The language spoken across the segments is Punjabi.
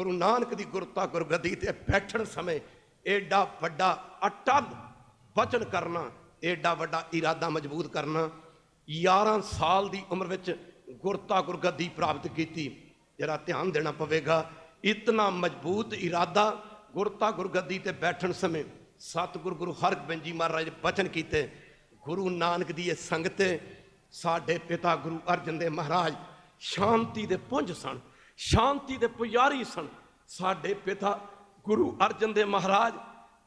ਗੁਰੂ ਨਾਨਕ ਦੀ ਗੁਰਤਾ ਗੁਰਗੱਦੀ ਤੇ ਬੈਠਣ ਸਮੇਂ ਏਡਾ ਵੱਡਾ ਅਟਲ ਵਚਨ ਕਰਨਾ, ਏਡਾ ਵੱਡਾ ਇਰਾਦਾ ਮਜ਼ਬੂਤ ਕਰਨਾ 11 ਸਾਲ ਦੀ ਉਮਰ ਵਿੱਚ ਗੁਰਤਾ ਗੁਰਗੱਦੀ ਪ੍ਰਾਪਤ ਕੀਤੀ। ਜਿਹੜਾ ਧਿਆਨ ਦੇਣਾ ਪਵੇਗਾ, ਇਤਨਾ ਮਜ਼ਬੂਤ ਇਰਾਦਾ ਗੁਰਤਾ ਗੁਰਗੱਦੀ ਤੇ ਬੈਠਣ ਸਮੇਂ ਸਤਿਗੁਰ ਗੁਰੂ ਹਰਗੋਬਿੰਦ ਜੀ ਮਹਾਰਾਜ ਨੇ ਬਚਨ ਕੀਤੇ। ਗੁਰੂ ਨਾਨਕ ਦੀ ਇਹ ਸੰਗਤ ਸਾਡੇ ਪਿਤਾ ਗੁਰੂ ਅਰਜਨ ਦੇਵ ਮਹਾਰਾਜ ਸ਼ਾਂਤੀ ਦੇ ਪੁੰਜ ਸਨ। ਸ਼ਾਂਤੀ ਦੇ ਪੁਜਾਰੀ ਸਨ। ਸਾਡੇ ਪਿਤਾ ਗੁਰੂ ਅਰਜਨ ਦੇ ਮਹਾਰਾਜ,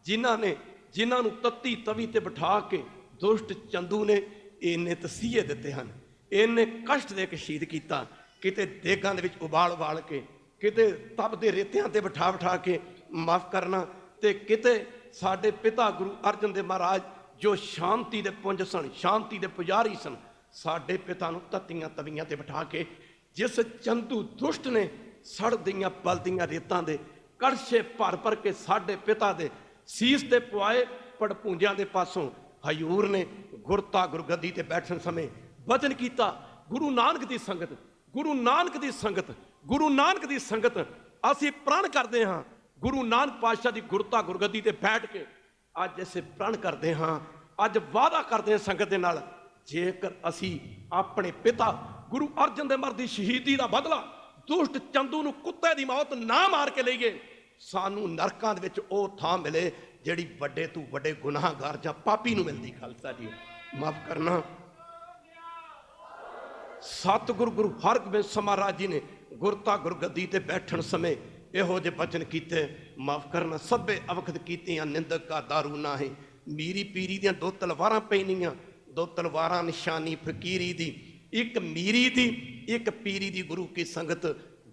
ਜਿਨ੍ਹਾਂ ਨੇ, ਜਿਨ੍ਹਾਂ ਨੂੰ ਤੱਤੀ ਤਵੀ ਤੇ ਬਿਠਾ ਕੇ ਦੁਸ਼ਟ ਚੰਦੂ ਨੇ ਇੰਨੇ ਤਸੀਹੇ ਦਿੱਤੇ ਹਨ, ਇੰਨੇ ਕਸ਼ਟ ਦੇ ਕਸ਼ੀਦ ਕੀਤਾ। ਕਿਤੇ ਦੇਗਾਂ ਦੇ ਵਿੱਚ ਉਬਾਲ ਉਬਾਲ ਕੇ, ਕਿਤੇ ਤਪਦੇ ਰੇਤਿਆਂ ਤੇ ਬਿਠਾ ਬਿਠਾ ਕੇ ਮਾਫ ਕਰਨਾ ਤੇ ਕਿਤੇ ਸਾਡੇ ਪਿਤਾ ਗੁਰੂ ਅਰਜਨ ਦੇ ਮਹਾਰਾਜ ਜੋ ਸ਼ਾਂਤੀ ਦੇ ਪੁੰਜ ਸਨ, ਸ਼ਾਂਤੀ ਦੇ ਪੁਜਾਰੀ ਸਨ, ਸਾਡੇ ਪਿਤਾ ਨੂੰ ਤਤੀਆਂ ਤਵੀਆਂ ਤੇ ਬਿਠਾ ਕੇ ਜਿਸ ਚੰਦੂ ਦੁਸ਼ਟ ਨੇ ਸੜਦੀਆਂ ਬਲਦੀਆਂ ਰੇਤਾਂ ਦੇ, ਕੜਛੇ ਭਰ ਭਰ ਕੇ ਸਾਡੇ ਪਿਤਾ ਦੇ ਸੀਸ ਤੇ ਪਵਾਏ ਪੜਪੂੰਜਿਆਂ ਦੇ ਪਾਸੋਂ ਹਯੂਰ ਨੇ ਗੁਰਤਾ ਗੁਰਗੱਦੀ ਤੇ ਬੈਠਣ ਸਮੇਂ ਵਚਨ ਕੀਤਾ, ਗੁਰੂ ਨਾਨਕ ਦੀ ਸੰਗਤ, ਗੁਰੂ ਨਾਨਕ ਦੀ ਸੰਗਤ, ਗੁਰੂ ਨਾਨਕ ਦੀ ਸੰਗਤ, ਅਸੀਂ ਪ੍ਰਣ ਕਰਦੇ ਹਾਂ, ਗੁਰੂ ਨਾਨਕ ਪਾਤਸ਼ਾਹ ਦੀ ਗੁਰਤਾ ਗੁਰਗੱਦੀ ਤੇ ਬੈਠ ਕੇ ਅੱਜ ਅਸੀਂ ਪ੍ਰਣ ਕਰਦੇ ਹਾਂ, ਅੱਜ ਵਾਅਦਾ ਕਰਦੇ ਹਾਂ ਸੰਗਤ ਦੇ ਨਾਲ, ਜੇਕਰ ਅਸੀਂ ਆਪਣੇ ਪਿਤਾ ਗੁਰੂ ਅਰਜਨ ਦੇ ਮਰ ਦੀ ਸ਼ਹੀਦੀ ਦਾ ਬਦਲਾ ਦੁਸ਼ਟ ਚੰਦੂ ਨੂੰ ਕੁੱਤੇ ਦੀ ਮੌਤ ਨਾ ਮਾਰ ਕੇ ਲਈਏ। ਸਾਨੂੰ ਨਰਕਾਂ ਦੇ ਵਿੱਚ ਉਹ ਥਾਂ ਮਿਲੇ ਜਿਹੜੀ ਵੱਡੇ ਤੋਂ ਵੱਡੇ ਗੁਨਾਹਗਾਰ ਜਾਂ ਪਾਪੀ ਨੂੰ ਮਿਲਦੀ। ਖਾਲਸਾ ਜੀ, ਮਾਫ ਕਰਨਾ। ਸਤਿਗੁਰ ਗੁਰੂ ਹਰਗੋਬਿੰਦ ਮਹਾਰਾਜ ਜੀ ਨੇ ਗੁਰਤਾ ਗੁਰਗੱਦੀ ਤੇ ਬੈਠਣ ਸਮੇਂ ਇਹੋ ਜਿਹੇ ਬਚਨ ਕੀਤੇ। ਮਾਫ ਕਰਨਾ, ਸਭੇ ਅਵਖਤ ਕੀਤੀਆਂ, ਨਿੰਦਕ ਕਾ ਦਾਰੂ ਨਾਹੀ। ਮੀਰੀ ਪੀਰੀ ਦੀਆਂ ਦੋ ਤਲਵਾਰਾਂ ਪੈਣੀਆਂ ਦੋ ਤਲਵਾਰਾਂ ਨਿਸ਼ਾਨੀ ਫਕੀਰੀ ਦੀ। ਇੱਕ ਮੀਰੀ ਦੀ, ਇੱਕ ਪੀਰੀ ਦੀ ਗੁਰੂ ਕੀ ਸੰਗਤ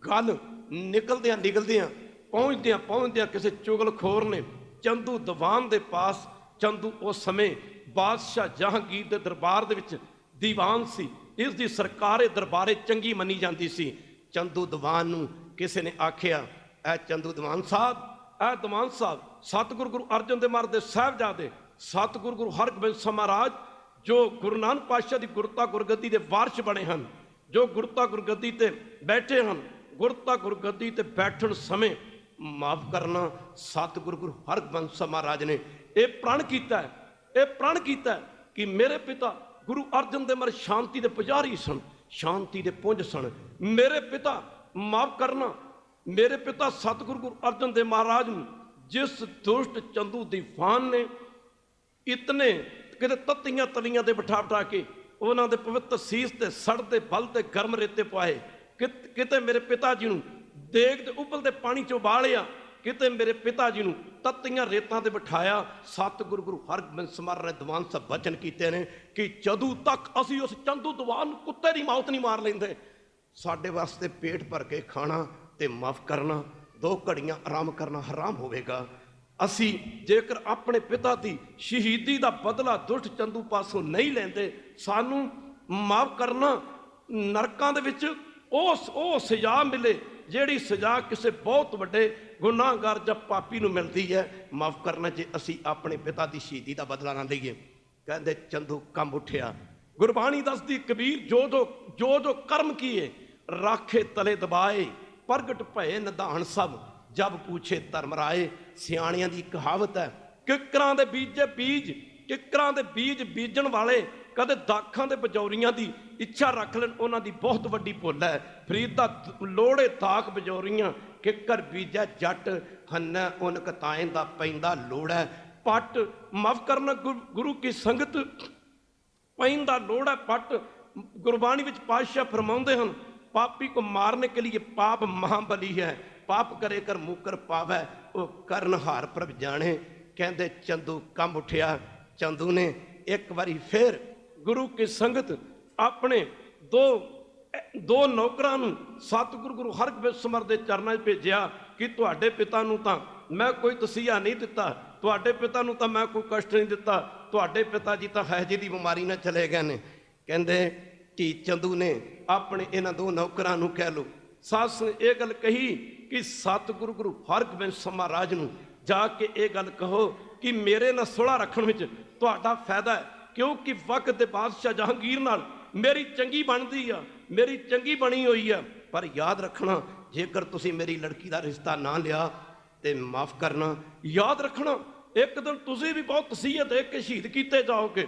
ਗੱਲ ਨਿਕਲਦਿਆਂ ਨਿਕਲਦਿਆਂ ਪਹੁੰਚਦਿਆਂ ਪਹੁੰਚਦਿਆਂ ਕਿਸੇ ਚੁਗਲਖੋਰ ਨੇ ਚੰਦੂ ਦੀਵਾਨ ਦੇ ਪਾਸ, ਚੰਦੂ ਉਸ ਸਮੇਂ ਬਾਦਸ਼ਾਹ ਜਹਾਂਗੀਰ ਦੇ ਦਰਬਾਰ ਦੇ ਵਿੱਚ ਦੀਵਾਨ ਸੀ। ਇਸ ਦੀ ਸਰਕਾਰੇ ਦਰਬਾਰੇ ਚੰਗੀ ਮੰਨੀ ਜਾਂਦੀ ਸੀ। ਚੰਦੂ ਦੀਵਾਨ ਨੂੰ ਕਿਸੇ ਨੇ ਆਖਿਆ, ਐ ਚੰਦੂ ਦੀਵਾਨ ਸਾਹਿਬ, ਐ ਦੀਵਾਨ ਸਾਹਿਬ, ਸਤਿਗੁਰੂ ਗੁਰੂ ਅਰਜਨ ਦੇ ਮਹਾਰਾਜ ਦੇ ਸਾਹਿਬਜ਼ਾਦੇ, ਸਤਿਗੁਰੂ ਗੁਰੂ ਹਰਗੋਬਿੰਦ ਮਹਾਰਾਜ ਜੋ ਗੁਰੂ ਨਾਨਕ ਪਾਤਸ਼ਾਹ ਦੀ ਗੁਰਤਾ ਗੁਰਗੱਦੀ ਦੇ ਵਾਰਸ਼ ਬਣੇ ਹਨ ਜੋ ਗੁਰਤਾ ਗੁਰਗੱਦੀ ਤੇ ਬੈਠੇ ਹਨ ਗੁਰਤਾ ਗੁਰਗੱਦੀ ਤੇ ਬੈਠਣ ਸਮੇਂ ਮਾਫ ਕਰਨਾ ਸਤਿਗੁਰੂ ਗੁਰੂ ਹਰਗੋਬਿੰਦ ਸਾਹਿਬ ਮਹਾਰਾਜ ਨੇ ਇਹ ਪ੍ਰਣ ਕੀਤਾ ਹੈ, ਇਹ ਪ੍ਰਣ ਕੀਤਾ ਹੈ ਕਿ ਮੇਰੇ ਪਿਤਾ ਗੁਰੂ ਅਰਜਨ ਦੇ ਮਰ ਸ਼ਾਂਤੀ ਦੇ ਪੁਜਾਰੀ ਸਨ ਸ਼ਾਂਤੀ ਦੇ ਪੁੰਜ ਸਨ। ਮੇਰੇ ਪਿਤਾ ਮਾਫ ਕਰਨਾ ਮੇਰੇ ਪਿਤਾ ਸਤਿਗੁਰੂ ਗੁਰੂ ਅਰਜਨ ਦੇ ਮਹਾਰਾਜ ਨੂੰ ਜਿਸ ਦੁਸ਼ਟ ਚੰਦੂ ਦੀਵਾਨ ਨੇ ਇਤਨੇ ਕਿਤੇ ਤੱਤੀਆਂ ਤਲੀਆਂ ਤੇ ਬਿਠਾ ਬਿਠਾ ਕੇ ਉਹਨਾਂ ਦੇ ਪਵਿੱਤਰ ਸੀਸ ਤੇ ਸੜ ਤੇ ਬਲ ਤੇ ਗਰਮ ਰੇਤੇ ਪਾਏ ਕਿਤੇ ਮੇਰੇ ਪਿਤਾ ਜੀ ਨੂੰ ਦੇਗ ਤੇ ਉਬਲਦੇ ਪਾਣੀ ਚ ਉਬਾਲਿਆ, ਕਿਤੇ ਮੇਰੇ ਪਿਤਾ ਜੀ ਨੂੰ ਤੱਤੀਆਂ ਰੇਤਾਂ ਤੇ ਬਿਠਾਇਆ। ਸਤਿਗੁਰੂ, ਗੁਰੂ ਹਰਗੋਬਿੰਦ ਸਮਰ ਨੇ ਸਾਹਿਬ ਬਚਨ ਕੀਤੇ ਨੇ ਕਿ ਜਦੋਂ ਤੱਕ ਅਸੀਂ ਉਸ ਚੰਦੂ ਦੀਵਾਨ ਨੂੰ ਕੁੱਤੇ ਦੀ ਮੌਤ ਨਹੀਂ ਮਾਰ ਲੈਂਦੇ, ਸਾਡੇ ਵਾਸਤੇ ਪੇਟ ਭਰ ਕੇ ਖਾਣਾ ਤੇ ਮਾਫ ਕਰਨਾ, ਦੋ ਘੜੀਆਂ ਆਰਾਮ ਕਰਨਾ ਹਰਾਮ ਹੋਵੇਗਾ। ਅਸੀਂ ਜੇਕਰ ਆਪਣੇ ਪਿਤਾ ਦੀ ਸ਼ਹੀਦੀ ਦਾ ਬਦਲਾ ਦੁਸ਼ਟ ਚੰਦੂ ਪਾਸੋਂ ਨਹੀਂ ਲੈਂਦੇ, ਸਾਨੂੰ ਮਾਫ ਕਰਨਾ ਨਰਕਾਂ ਦੇ ਵਿੱਚ ਉਸ ਉਹ ਸਜ਼ਾ ਮਿਲੇ, ਜਿਹੜੀ ਸਜ਼ਾ ਕਿਸੇ ਬਹੁਤ ਵੱਡੇ ਗੁਨਾਹਗਾਰ ਜਾਂ ਪਾਪੀ ਨੂੰ ਮਿਲਦੀ ਹੈ। ਮਾਫ ਕਰਨਾ ਜੇ ਅਸੀਂ ਆਪਣੇ ਪਿਤਾ ਦੀ ਸ਼ਹੀਦੀ ਦਾ ਬਦਲਾ ਨਾ ਲਈਏ। ਕਹਿੰਦੇ ਚੰਦੂ ਕੰਬ ਉੱਠਿਆ। ਗੁਰਬਾਣੀ ਦੱਸਦੀ ਕਬੀਰ ਜੋ ਜੋ ਜੋ ਜੋ ਕਰਮ ਕੀਏ, ਰਾਖੇ ਤਲੇ ਦਬਾਏ, ਪ੍ਰਗਟ ਭਏ ਨਿਧਾਨ ਸਭ। ਜਬ ਪੂਛੇ ਧਰਮ ਰਾਏ, ਸਿਆਣਿਆਂ ਦੀ ਕਹਾਵਤ ਹੈ। ਕਿਕਰਾਂ ਦੇ ਬੀਜੇ ਬੀਜ, ਕਿਕਰਾਂ ਦੇ ਬੀਜ ਬੀਜਣ ਵਾਲੇ, ਕਦੇ ਦਾਖਾਂ ਦੇ ਬਜੌਰੀਆਂ ਦੀ ਇੱਛਾ ਰੱਖ ਲੈਣ, ਉਹਨਾਂ ਦੀ ਬਹੁਤ ਵੱਡੀ ਭੁੱਲ ਹੈ। ਫਰੀਦ ਦਾ ਲੋੜੇ ਦਾਖ ਬਜੌਰੀਆਂ, ਕਿੱਕਰ ਬੀਜੈ ਜੱਟ, ਹੰਨਾ ਉਨ ਕਤਾਏ ਦਾ ਪੈਂਦਾ ਲੋੜਾ ਪੱਟ ਮਾਫ ਕਰਨਾ ਗੁਰ- ਗੁਰੂ ਕੀ ਸੰਗਤ, ਪੈਂਦਾ ਲੋੜਾ ਪੱਟ। ਗੁਰਬਾਣੀ ਵਿੱਚ ਪਾਤਸ਼ਾਹ ਫਰਮਾਉਂਦੇ ਹਨ, ਪਾਪੀ ਕੋ ਮਾਰਨੇ ਕੇ ਲਈ ਪਾਪ ਮਹਾਬਲੀ ਹੈ। ਪਾਪ ਕਰੇ, ਕਰ ਮੁਕਰ ਪਾਵੈ, ਉਹ ਕਰਨਹਾਰ ਪ੍ਰਭ ਜਾਣੇ। ਕਹਿੰਦੇ, ਚੰਦੂ ਕੰਬ ਉਠਿਆ, ਚੰਦੂ ਨੇ ਇੱਕ ਵਾਰੀ ਫੇਰ ਗੁਰੂ ਕੀ ਸੰਗਤ ਆਪਣੇ ਦੋ ਦੋ ਨੌਕਰਾਂ ਨੂੰ ਸਤਿਗੁਰੂ ਗੁਰੂ ਹਰਗੋਬਿੰਦ ਸਮਰ ਦੇ ਚਰਨਾਂ 'ਚ ਭੇਜਿਆ ਕਿ ਤੁਹਾਡੇ ਪਿਤਾ ਨੂੰ ਤਾਂ ਮੈਂ ਕੋਈ ਤਸੀਹਾ ਨਹੀਂ ਦਿੱਤਾ, ਤੁਹਾਡੇ ਪਿਤਾ ਨੂੰ ਤਾਂ ਮੈਂ ਕੋਈ ਕਸ਼ਟ ਨਹੀਂ ਦਿੱਤਾ, ਤੁਹਾਡੇ ਪਿਤਾ ਜੀ ਤਾਂ ਹੈਜੇ ਦੀ ਬਿਮਾਰੀ ਨਾਲ ਚਲੇ ਗਏ ਨੇ। ਕਹਿੰਦੇ ਕਿ ਚੰਦੂ ਨੇ ਆਪਣੇ ਇਹਨਾਂ ਦੋ ਨੌਕਰਾਂ ਨੂੰ ਕਹਿ ਲੋ ਸੱਸ ਨੇ ਇਹ ਗੱਲ ਕਹੀ ਕਿ ਸਤਿਗੁਰੂ, ਗੁਰੂ ਹਰਗੋਬਿੰਦ ਸਾਹਿਬ ਮਹਾਰਾਜ ਨੂੰ ਜਾ ਕੇ ਇਹ ਗੱਲ ਕਹੋ ਕਿ ਮੇਰੇ ਨਾਲ ਸੁਲਾ ਰੱਖਣ ਵਿੱਚ ਤੁਹਾਡਾ ਫਾਇਦਾ ਹੈ, ਕਿਉਂਕਿ ਵਕਤ ਦੇ ਬਾਦਸ਼ਾਹ ਜਹਾਂਗੀਰ ਨਾਲ ਮੇਰੀ ਚੰਗੀ ਬਣਦੀ ਆ, ਮੇਰੀ ਚੰਗੀ ਬਣੀ ਹੋਈ ਆ। ਪਰ ਯਾਦ ਰੱਖਣਾ, ਜੇਕਰ ਤੁਸੀਂ ਮੇਰੀ ਲੜਕੀ ਦਾ ਰਿਸ਼ਤਾ ਨਾ ਲਿਆ ਤੇ ਮਾਫ ਕਰਨਾ, ਯਾਦ ਰੱਖਣਾ, ਇੱਕ ਦਿਨ ਤੁਸੀਂ ਵੀ ਬਹੁਤ ਤਸੀਹਤ ਦੇ ਕੇ ਸ਼ਹੀਦ ਕੀਤੇ ਜਾਓਗੇ।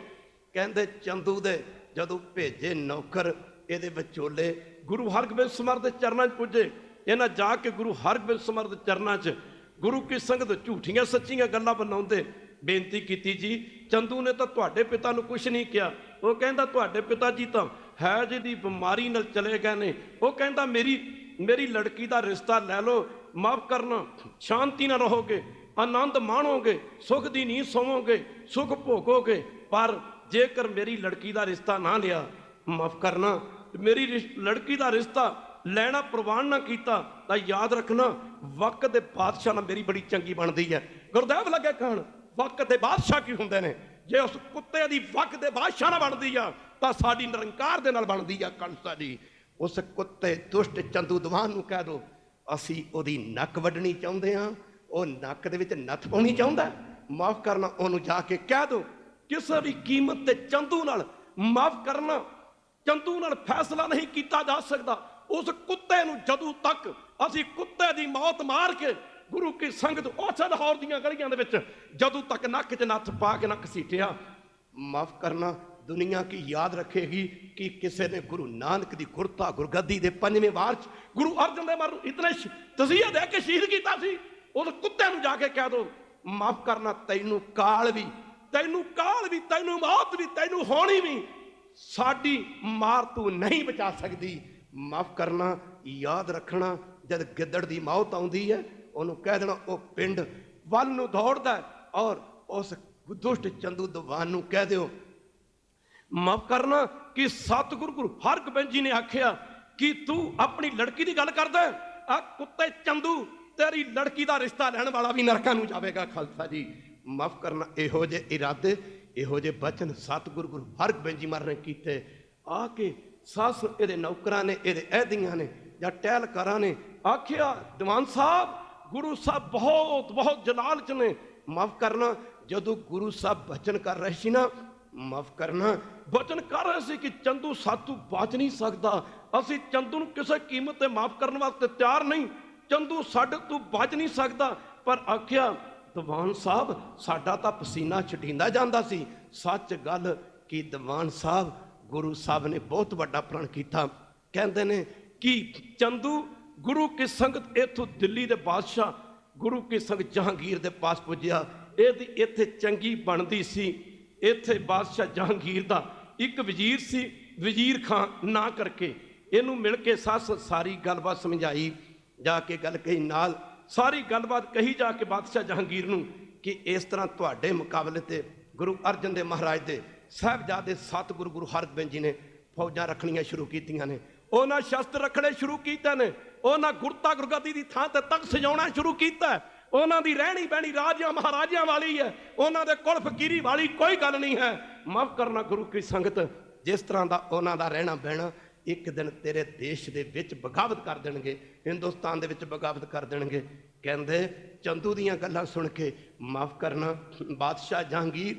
ਕਹਿੰਦੇ, ਚੰਦੂ ਦੇ ਜਦੋਂ ਭੇਜੇ ਨੌਕਰ, ਇਹਦੇ ਵਿਚੋਲੇ ਗੁਰੂ ਹਰਗੋਬਿੰਦ ਸਮਰ ਦੇ ਚਰਨਾਂ 'ਚ ਪੁੱਜੇ। ਇਹਨਾਂ ਜਾ ਕੇ ਗੁਰੂ ਹਰਗੋਬਿੰਦ ਸਮਰ ਦੇ ਚਰਨਾਂ 'ਚ ਗੁਰੂ ਕੀ ਸੰਗਤ ਝੂਠੀਆਂ ਸੱਚੀਆਂ ਗੱਲਾਂ ਬਣਾਉਂਦੇ ਬੇਨਤੀ ਕੀਤੀ ਜੀ। ਚੰਦੂ ਨੇ ਤਾਂ ਤੁਹਾਡੇ ਪਿਤਾ ਨੂੰ ਕੁਝ ਨਹੀਂ ਕਿਹਾ। ਉਹ ਕਹਿੰਦਾ, ਤੁਹਾਡੇ ਪਿਤਾ ਜੀ ਤਾਂ ਹੈ ਦੀ ਬਿਮਾਰੀ ਨਾਲ ਚਲੇ ਗਏ ਨੇ। ਉਹ ਕਹਿੰਦਾ, ਮੇਰੀ ਮੇਰੀ ਲੜਕੀ ਦਾ ਰਿਸ਼ਤਾ ਲੈ ਲਓ। ਮਾਫ ਕਰਨਾ। ਸ਼ਾਂਤੀ ਨਾਲ ਰਹੋਗੇ। ਆਨੰਦ ਮਾਣੋਗੇ। ਸੁਖ ਦੀ ਨੀਂਦ ਸੋਵੋਗੇ। ਸੁਖ ਭੋਗੋਗੇ। ਪਰ ਜੇਕਰ ਮੇਰੀ ਲੜਕੀ ਦਾ ਰਿਸ਼ਤਾ ਨਾ ਲਿਆ, ਮਾਫ ਕਰਨਾ। ਮੇਰੀ ਰਿਸ਼- ਲੜਕੀ ਦਾ ਰਿਸ਼ਤਾ ਲੈਣਾ ਪ੍ਰਵਾਨ ਨਾ ਕੀਤਾ ਤਾਂ ਯਾਦ ਰੱਖਣਾ, ਵਕਤ ਦੇ ਬਾਦਸ਼ਾਹ ਨਾਲ ਮੇਰੀ ਬੜੀ ਚੰਗੀ ਬਣਦੀ ਹੈ। ਗੁਰਦੇਵ ਲੱਗੇ ਕਹਿਣ, ਵਕਤ ਦੇ ਬਾਦਸ਼ਾਹ ਕੀ ਹੁੰਦੇ ਨੇ? ਜੇ ਉਸ ਕੁੱਤੇ ਦੀ ਵਕਤ ਦੇ ਬਾਦਸ਼ਾਹ ਨਾਲ ਬਣਦੀ ਆ, ਤਾਂ ਸਾਡੀ ਨਿਰੰਕਾਰ ਦੇ ਨਾਲ ਬਣਦੀ ਆ ਕੰਸਾ ਦੀ ਉਸ ਕੁੱਤੇ ਦੁਸ਼ਟ ਚੰਦੂ ਦਵਾਨ ਨੂੰ ਕਹਿ ਦੋ, ਅਸੀਂ ਉਹਦੀ ਨੱਕ ਵੱਢਣੀ ਚਾਹੁੰਦੇ ਹਾਂ, ਉਹ ਨੱਕ ਦੇ ਵਿੱਚ ਨੱਥ ਪਾਉਣੀ ਚਾਹੁੰਦਾ ਮਾਫ ਕਰਨਾ, ਉਹਨੂੰ ਜਾ ਕੇ ਕਹਿ ਦੋ, ਕਿਸੇ ਵੀ ਕੀਮਤ ਤੇ ਚੰਦੂ ਨਾਲ ਮਾਫ ਕਰਨਾ ਚੰਦੂ ਨਾਲ ਫੈਸਲਾ ਨਹੀਂ ਕੀਤਾ ਜਾ ਸਕਦਾ। ਉਸ ਕੁੱਤੇ ਨੂੰ ਜਦੋਂ ਤੱਕ ਅਸੀਂ ਕੁੱਤੇ ਦੀ ਮੌਤ ਮਾਰ ਕੇ ਗੁਰੂ ਕੀ ਸੰਗਤ ਉਸੇ ਲਾਹੌਰ ਦੀਆਂ ਗਲੀਆਂ ਦੇ ਵਿੱਚ ਜਦੋਂ ਤੱਕ ਨੱਕ 'ਚ ਨੱਥ ਪਾ ਕੇ ਨੱਕ ਸੀਟਿਆ, ਮਾਫ ਕਰਨਾ, ਦੁਨੀਆ ਕੀ ਯਾਦ ਰੱਖੇਗੀ ਕਿ ਕਿਸੇ ਨੇ ਗੁਰੂ ਨਾਨਕ ਦੀ ਗੁਰਤਾ ਗੁਰਗੱਦੀ ਦੇ ਪੰਜਵੇਂ ਵਾਰ 'ਚ ਗੁਰੂ ਅਰਜਨ ਦੇਵ ਨੂੰ ਇਤਨੇ ਤਸੀਹੇ ਦੇ ਕੇ ਸ਼ਹੀਦ ਕੀਤਾ ਸੀ। ਉਸ ਕੁੱਤੇ ਨੂੰ ਜਾ ਕੇ ਕਹਿ ਦੋ, ਮਾਫ ਕਰਨਾ, ਤੈਨੂੰ ਕਾਲ ਵੀ, ਤੈਨੂੰ ਕਾਲ ਵੀ, ਤੈਨੂੰ ਮੌਤ ਵੀ, ਤੈਨੂੰ ਹੋਣੀ ਵੀ ਸਾਡੀ ਮਾਰ ਤੂੰ ਨਹੀਂ ਬਚਾ ਸਕਦੀ। ਮਾਫ ਕਰਨਾ, ਯਾਦ ਰੱਖਣਾ, ਜਦ ਗਿੱਦੜ ਦੀ ਮੌਤ ਆਉਂਦੀ ਹੈ, ਉਹਨੂੰ ਕਹਿ ਦੇਣਾ, ਉਹ ਪਿੰਡ ਵੱਲ ਨੂੰ ਦੌੜਦਾ ਔਰ ਉਸ ਦੁਸ਼ਟ ਚੰਦੂ ਦਵਾਨ ਨੂੰ ਕਹਿ ਦਿਓ। ਮਾਫ ਕਰਨਾ ਕਿ ਸਤਿਗੁਰੂ ਗੁਰੂ ਹਰਗੋਬਿੰਦ ਜੀ ਨੇ ਆਖਿਆ ਕਿ ਤੂੰ ਆਪਣੀ ਲੜਕੀ ਦੀ ਗੱਲ ਕਰਦਾ ਆ ਕੁੱਤੇ ਚੰਦੂ, ਤੇਰੀ ਲੜਕੀ ਦਾ ਰਿਸ਼ਤਾ ਲੈਣ ਵਾਲਾ ਵੀ ਨਰਕਾਂ ਨੂੰ ਜਾਵੇਗਾ, ਖਾਲਸਾ ਜੀ। ਮਾਫ ਕਰਨਾ, ਇਹੋ ਜੇ ਇਰਾਦੇ ਇਹੋ ਜੇ ਬਚਨ ਸਤਿਗੁਰੂ ਗੁਰੂ ਹਰਗੋਬਿੰਦ ਜੀ ਮਹਾਰਾਜ ਨੇ ਕੀਤੇ। ਆ ਕੇ ਸੱਸ ਇਹਦੇ ਨੌਕਰਾਂ ਨੇ, ਇਹਦੇ ਅਹਿਦੀਆਂ ਨੇ ਜਾਂ ਟਹਿਲਕਾਰਾਂ ਨੇ ਆਖਿਆ, ਦੀਵਾਨ ਸਾਹਿਬ, ਗੁਰੂ ਸਾਹਿਬ ਬਹੁਤ ਬਹੁਤ ਜਲਾਲ ਚ ਨੇ। ਮਾਫ ਕਰਨਾ, ਜਦੋਂ ਗੁਰੂ ਸਾਹਿਬ ਬਚਨ ਕਰ ਰਹੇ ਸੀ ਨਾ, ਮਾਫ ਕਰਨਾ। ਬਚਨ ਕਰ ਰਹੇ ਸੀ ਕਿ ਚੰਦੂ ਸਾਤੂ ਬਚ ਨਹੀਂ ਸਕਦਾ। ਅਸੀਂ ਚੰਦੂ ਨੂੰ ਕਿਸੇ ਕੀਮਤ ਤੇ ਮਾਫ ਕਰਨ ਵਾਸਤੇ ਤਿਆਰ ਨਹੀਂ। ਚੰਦੂ ਸਾਡੇ ਤੋਂ ਬਚ ਨਹੀਂ ਸਕਦਾ। ਪਰ ਆਖਿਆ ਦੀਵਾਨ ਸਾਹਿਬ, ਸਾਡਾ ਤਾਂ ਪਸੀਨਾ ਛਟੀਂਦਾ ਜਾਂਦਾ ਸੀ। ਸੱਚ ਗੱਲ ਕਿ ਦੀਵਾਨ ਸਾਹਿਬ, ਗੁਰੂ ਸਾਹਿਬ ਨੇ ਬਹੁਤ ਵੱਡਾ ਪ੍ਰਣ ਕੀਤਾ। ਕਹਿੰਦੇ ਨੇ ਕਿ ਚੰਦੂ, ਗੁਰੂ ਕੀ ਸੰਗਤ ਇਥੋਂ ਦਿੱਲੀ ਦੇ ਬਾਦਸ਼ਾਹ, ਗੁਰੂ ਕੀ ਸੰਗਤ ਜਹਾਂਗੀਰ ਦੇ ਪਾਸ ਪੁੱਜਿਆ। ਇਹਦੀ ਇੱਥੇ ਚੰਗੀ ਬਣਦੀ ਸੀ। ਇੱਥੇ ਬਾਦਸ਼ਾਹ ਜਹਾਂਗੀਰ ਦਾ ਇੱਕ ਵਜ਼ੀਰ ਸੀ, ਵਜ਼ੀਰ ਖਾਂ ਨਾ ਕਰਕੇ। ਇਹਨੂੰ ਮਿਲ ਕੇ ਸੱਸ ਸਾਰੀ ਗੱਲਬਾਤ ਸਮਝਾਈ। ਜਾ ਕੇ ਗੱਲ ਕਹੀ, ਨਾਲ ਸਾਰੀ ਗੱਲਬਾਤ ਕਹੀ ਜਾ ਕੇ ਬਾਦਸ਼ਾਹ ਜਹਾਂਗੀਰ ਨੂੰ ਕਿ ਇਸ ਤਰ੍ਹਾਂ ਤੁਹਾਡੇ ਮੁਕਾਬਲੇ ਤੇ ਗੁਰੂ ਅਰਜਨ ਦੇ ਮਹਾਰਾਜ ਦੇ ਸਾਹਿਬਜ਼ਾਦੇ ਸਤਿਗੁਰੂ ਗੁਰੂ ਹਰਗੋਬਿੰਦ ਜੀ ਨੇ ਫੌਜਾਂ ਰੱਖਣੀਆਂ ਸ਼ੁਰੂ ਕੀਤੀਆਂ ਨੇ, ਉਹਨਾਂ ਸ਼ਸਤਰ ਰੱਖਣੇ ਸ਼ੁਰੂ ਕੀਤੇ ਨੇ, ਉਹਨਾਂ ਗੁਰਤਾ ਗੁਰਗੱਦੀ ਦੀ ਥਾਂ ਤੇ ਤਖਤ ਸਜਾਉਣਾ ਸ਼ੁਰੂ ਕੀਤਾ ਉਹਨਾਂ ਦੀ ਰਹਿਣੀ ਬਹਿਣੀ ਰਾਜਿਆਂ ਮਹਾਰਾਜਿਆਂ ਵਾਲੀ ਹੈ, ਉਹਨਾਂ ਦੇ ਕੁਲ ਫਕੀਰੀ ਵਾਲੀ ਕੋਈ ਗੱਲ ਨਹੀਂ ਹੈ। ਮਾਫ ਕਰਨਾ ਗੁਰੂ ਕੀ ਸੰਗਤ, ਜਿਸ ਤਰ੍ਹਾਂ ਦਾ ਉਹਨਾਂ ਦਾ ਰਹਿਣਾ ਬਹਿਣਾ ਇੱਕ ਦਿਨ ਤੇਰੇ ਦੇਸ਼ ਦੇ ਵਿੱਚ ਬਗਾਵਤ ਕਰ ਦੇਣਗੇ, ਹਿੰਦੁਸਤਾਨ ਦੇ ਵਿੱਚ ਬਗਾਵਤ ਕਰ ਦੇਣਗੇ। ਕਹਿੰਦੇ, ਚੰਦੂ ਦੀਆਂ ਗੱਲਾਂ ਸੁਣ ਕੇ ਮਾਫ ਕਰਨਾ, ਬਾਦਸ਼ਾਹ ਜਹਾਂਗੀਰ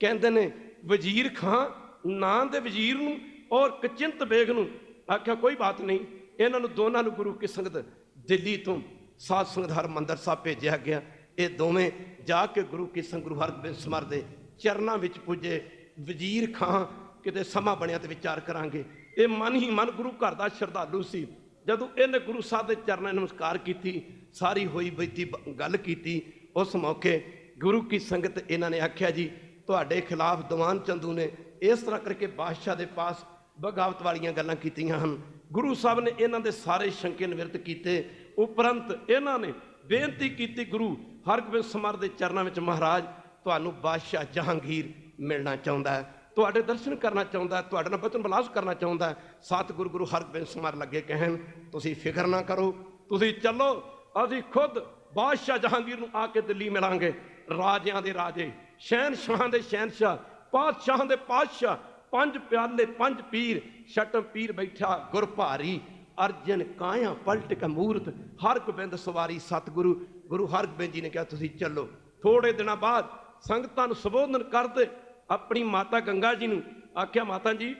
ਕਹਿੰਦੇ ਨੇ, ਵਜ਼ੀਰ ਖਾਂ ਨਾਂ ਦੇ ਵਜ਼ੀਰ ਨੂੰ ਔਰ ਕਚਿੰਤ ਬੇਗ ਨੂੰ। ਆਖਿਆ, ਕੋਈ ਬਾਤ ਨਹੀਂ, ਇਹਨਾਂ ਨੂੰ ਦੋਨਾਂ ਨੂੰ ਗੁਰੂ ਕੀ ਸੰਗਤ ਦਿੱਲੀ ਤੋਂ ਸਾਧ ਸੰਗਤ ਹਰਮੰਦਰ ਸਾਹਿਬ ਭੇਜਿਆ ਗਿਆ। ਇਹ ਦੋਵੇਂ ਜਾ ਕੇ ਗੁਰੂ ਕੀ ਸੰਗਤ, ਗੁਰੂ ਹਰਗੋਬਿੰਦ ਸਮਰ ਦੇ ਚਰਨਾਂ ਵਿੱਚ ਪੁੱਜੇ। ਵਜ਼ੀਰ ਖਾਂ ਕਿਤੇ ਸਮਾਂ ਬਣਿਆ ਤੇ ਵਿਚਾਰ ਕਰਾਂਗੇ। ਇਹ ਮਨ ਹੀ ਮਨ ਗੁਰੂ ਘਰ ਦਾ ਸ਼ਰਧਾਲੂ ਸੀ। ਜਦੋਂ ਇਹਨੇ ਗੁਰੂ ਸਾਹਿਬ ਦੇ ਚਰਨਾਂ ਨਮਸਕਾਰ ਕੀਤੀ, ਸਾਰੀ ਹੋਈ ਬੀਤੀ ਗੱਲ ਕੀਤੀ, ਉਸ ਮੌਕੇ ਗੁਰੂ ਕੀ ਸੰਗਤ ਇਹਨਾਂ ਨੇ ਆਖਿਆ ਜੀ, ਤੁਹਾਡੇ ਖਿਲਾਫ ਦੀਵਾਨ ਚੰਦੂ ਨੇ ਇਸ ਤਰ੍ਹਾਂ ਕਰਕੇ ਬਾਦਸ਼ਾਹ ਦੇ ਪਾਸ ਬਗਾਵਤ ਵਾਲੀਆਂ ਗੱਲਾਂ ਕੀਤੀਆਂ ਹਨ। ਗੁਰੂ ਸਾਹਿਬ ਨੇ ਇਹਨਾਂ ਦੇ ਸਾਰੇ ਸ਼ੰਕੇ ਨਿਵਰਤ ਕੀਤੇ। ਉਪਰੰਤ ਇਹਨਾਂ ਨੇ ਬੇਨਤੀ ਕੀਤੀ ਗੁਰੂ, ਹਰਗੋਬਿੰਦ ਸਮਰ ਦੇ ਚਰਨਾਂ ਵਿੱਚ ਮਹਾਰਾਜ, ਤੁਹਾਨੂੰ ਬਾਦਸ਼ਾਹ ਜਹਾਂਗੀਰ ਮਿਲਣਾ ਚਾਹੁੰਦਾ ਹੈ। ਤੁਹਾਡੇ ਦਰਸ਼ਨ ਕਰਨਾ ਚਾਹੁੰਦਾ, ਤੁਹਾਡੇ ਨਾਲ ਬਚਨ ਬਲਾਸ ਕਰਨਾ ਚਾਹੁੰਦਾ, ਸਤਿਗੁਰੂ ਗੁਰੂ ਹਰਗੋਬਿੰਦ ਸਮਾਰ ਲੱਗੇ ਕਹਿਣ, ਤੁਸੀਂ ਫਿਕਰ ਨਾ ਕਰੋ, ਤੁਸੀਂ ਚੱਲੋ, ਅਸੀਂ ਖੁਦ ਬਾਦਸ਼ਾਹ ਜਹਾਂਗੀਰ ਨੂੰ ਆ ਕੇ ਦਿੱਲੀ ਮਿਲਾਂਗੇ। ਰਾਜਿਆਂ ਦੇ ਰਾਜੇ, ਸ਼ਹਿਨਸ਼ਾਹਾਂ ਦੇ ਸ਼ਹਿਨਸ਼ਾਹ, ਪਾਤਸ਼ਾਹਾਂ ਦੇ ਪਾਤਸ਼ਾਹ, ਪੰਜ ਪਿਆਲੇ, ਪੰਜ ਪੀਰ, ਛਟਮ ਪੀਰ ਬੈਠਾ ਗੁਰ ਭਾਰੀ, ਅਰਜਨ ਕਾਇਆ, ਪਲਟ ਕੇ ਮੂਰਤ ਹਰ ਗੋਬਿੰਦ ਸਵਾਰੀ ਸਤਿਗੁਰੂ, ਗੁਰੂ ਹਰਗੋਬਿੰਦ ਜੀ ਨੇ ਕਿਹਾ, ਤੁਸੀਂ ਚੱਲੋ। ਥੋੜੇ ਦਿਨਾਂ ਬਾਅਦ ਸੰਗਤਾਂ ਨੂੰ ਸੰਬੋਧਨ ਕਰਦੇ ਆਪਣੀ ਮਾਤਾ ਗੰਗਾ ਜੀ ਨੂੰ ਆਖਿਆ, ਮਾਤਾ ਜੀ,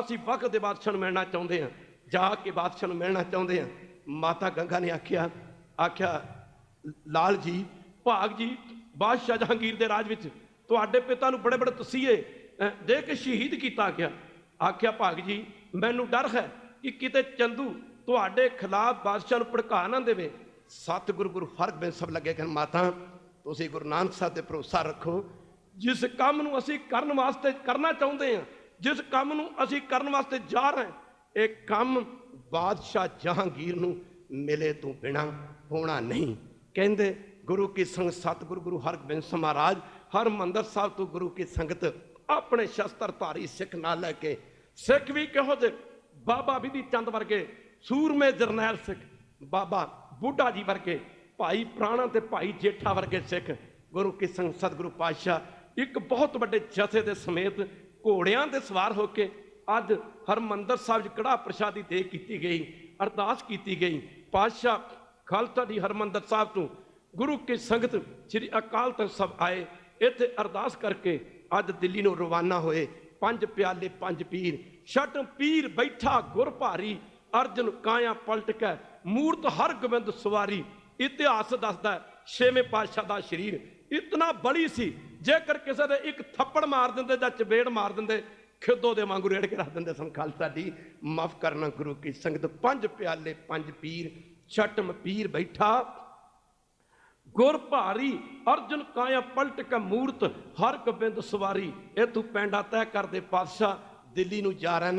ਅਸੀਂ ਵਕਤ ਦੇ ਬਾਦਸ਼ਾਹ ਨੂੰ ਮਿਲਣਾ ਚਾਹੁੰਦੇ ਹਾਂ, ਜਾ ਕੇ ਬਾਦਸ਼ਾਹ ਨੂੰ ਮਿਲਣਾ ਚਾਹੁੰਦੇ ਹਾਂ। ਮਾਤਾ ਗੰਗਾ ਨੇ ਆਖਿਆ ਆਖਿਆ, ਲਾਲ ਜੀ, ਭਾਗ ਜੀ, ਬਾਦਸ਼ਾਹ ਜਹਾਂਗੀਰ ਦੇ ਰਾਜ ਵਿੱਚ ਤੁਹਾਡੇ ਪਿਤਾ ਨੂੰ ਬੜੇ ਬੜੇ ਤਸੀਹੇ ਦੇ ਕੇ ਸ਼ਹੀਦ ਕੀਤਾ ਗਿਆ। ਆਖਿਆ, ਭਾਗ ਜੀ, ਮੈਨੂੰ ਡਰ ਹੈ ਕਿ ਕਿਤੇ ਚੰਦੂ ਤੁਹਾਡੇ ਖਿਲਾਫ ਬਾਦਸ਼ਾਹ ਨੂੰ ਭੜਕਾ ਨਾ ਦੇਵੇ। ਸਤਿਗੁਰੂ ਗੁਰੂ ਹਰਗੋਬਿੰਦ ਸਾਹਿਬ ਲੱਗੇ ਕਿ ਮਾਤਾ, ਤੁਸੀਂ ਗੁਰੂ ਨਾਨਕ ਸਾਹਿਬ ਤੇ ਭਰੋਸਾ ਰੱਖੋ ਜਿਸ ਕੰਮ ਨੂੰ ਅਸੀਂ ਕਰਨ ਵਾਸਤੇ ਕਰਨਾ ਚਾਹੁੰਦੇ ਹਾਂ, ਜਿਸ ਕੰਮ ਨੂੰ ਅਸੀਂ ਕਰਨ ਵਾਸਤੇ ਜਾ ਰਹੇ ਹਾਂ, ਇਹ ਕੰਮ ਬਾਦਸ਼ਾਹ ਜਹਾਂਗੀਰ ਨੂੰ ਮਿਲੇ ਤੋਂ ਬਿਨਾ ਹੋਣਾ ਨਹੀਂ। ਕਹਿੰਦੇ, ਗੁਰੂ ਕੀ ਸੰਗਤ ਸਤਿਗੁਰੂ ਗੁਰੂ ਹਰਗੋਬਿੰਦ ਸਾਹਿਬ ਮਹਾਰਾਜ ਹਰਮੰਦਰ ਸਾਹਿਬ ਤੋਂ ਗੁਰੂ ਕੀ ਸੰਗਤ ਆਪਣੇ ਸ਼ਸਤਰ ਧਾਰੀ ਸਿੱਖ ਨਾਲ ਲੈ ਕੇ, ਸਿੱਖ ਵੀ ਕਿਹੋ ਜਿਹੇ? ਬਾਬਾ ਵਿਧੀ ਚੰਦ ਵਰਗੇ, ਸੂਰਮੇ ਜਰਨੈਲ ਸਿੱਖ, ਬਾਬਾ ਬੁੱਢਾ ਜੀ ਵਰਗੇ, ਭਾਈ ਪ੍ਰਾਣਾ ਤੇ ਭਾਈ ਜੇਠਾ ਵਰਗੇ ਸਿੱਖ, ਗੁਰੂ ਕੀ ਸੰਗਤ ਸਤਿਗੁਰੂ ਪਾਤਸ਼ਾਹ ਇੱਕ ਬਹੁਤ ਵੱਡੇ ਜਥੇ ਦੇ ਸਮੇਤ ਘੋੜਿਆਂ ਤੇ ਸਵਾਰ ਹੋ ਕੇ ਅੱਜ ਹਰਮੰਦਰ ਸਾਹਿਬ 'ਚ ਕੜਾ ਪ੍ਰਸ਼ਾਦੀ ਦੇ ਕੀਤੀ ਗਈ, ਅਰਦਾਸ ਕੀਤੀ ਗਈ। ਪਾਤਸ਼ਾਹ ਖਾਲਸਾ ਦੀ ਹਰਮੰਦਰ ਸਾਹਿਬ ਤੋਂ ਗੁਰੂ ਕੀ ਸੰਗਤ ਸ੍ਰੀ ਅਕਾਲ ਤਖਤ ਸਾਹਿਬ ਆਏ। ਇੱਥੇ ਅਰਦਾਸ ਕਰਕੇ ਅੱਜ ਦਿੱਲੀ ਨੂੰ ਰਵਾਨਾ ਹੋਏ। ਪੰਜ ਪਿਆਲੇ, ਪੰਜ ਪੀਰ, ਛਟ ਪੀਰ ਬੈਠਾ ਗੁਰ ਭਾਰੀ, ਅਰਜਨ ਕਾਇਆ ਪਲਟ ਕੇ ਮੂਰਤ ਹਰ ਗੋਬਿੰਦ ਸਵਾਰੀ। ਇਤਿਹਾਸ ਦੱਸਦਾ ਛੇਵੇਂ ਪਾਤਸ਼ਾਹ ਦਾ ਸਰੀਰ। ਇਤਨਾ ਬਲੀ ਸੀ ਜੇਕਰ ਕਿਸੇ ਦੇ ਇੱਕ ਥੱਪੜ ਮਾਰ ਦਿੰਦੇ ਜਾਂ ਚਪੇੜ ਮਾਰ ਦਿੰਦੇ, ਖਿੱਦੋ ਦੇ ਵਾਂਗੂ ਰੇੜ ਕੇ ਰੱਖ ਦਿੰਦੇ ਸਨ, ਖਾਲਸਾ ਦੀ ਮਾਫ ਕਰਨਾ ਗੁਰੂ ਕੀ ਸੰਗਤ, ਪੰਜ ਪਿਆਲੇ, ਪੰਜ ਪੀਰ ਛਟਮ ਪੀਰ ਬੈਠਾ। ਗੁਰ ਭਾਰੀ, ਅਰਜਨ ਕਾਇਆ ਪਲਟ ਕੇ ਮੂਰਤ, ਹਰ ਗੋਬਿੰਦ ਸਵਾਰੀ, ਇਹ ਤੂੰ ਪੈਂਡਾ ਤੈਅ ਕਰਦੇ ਪਾਤਸ਼ਾਹ, ਦਿੱਲੀ ਨੂੰ ਜਾ ਰਹੇ ਨੇ।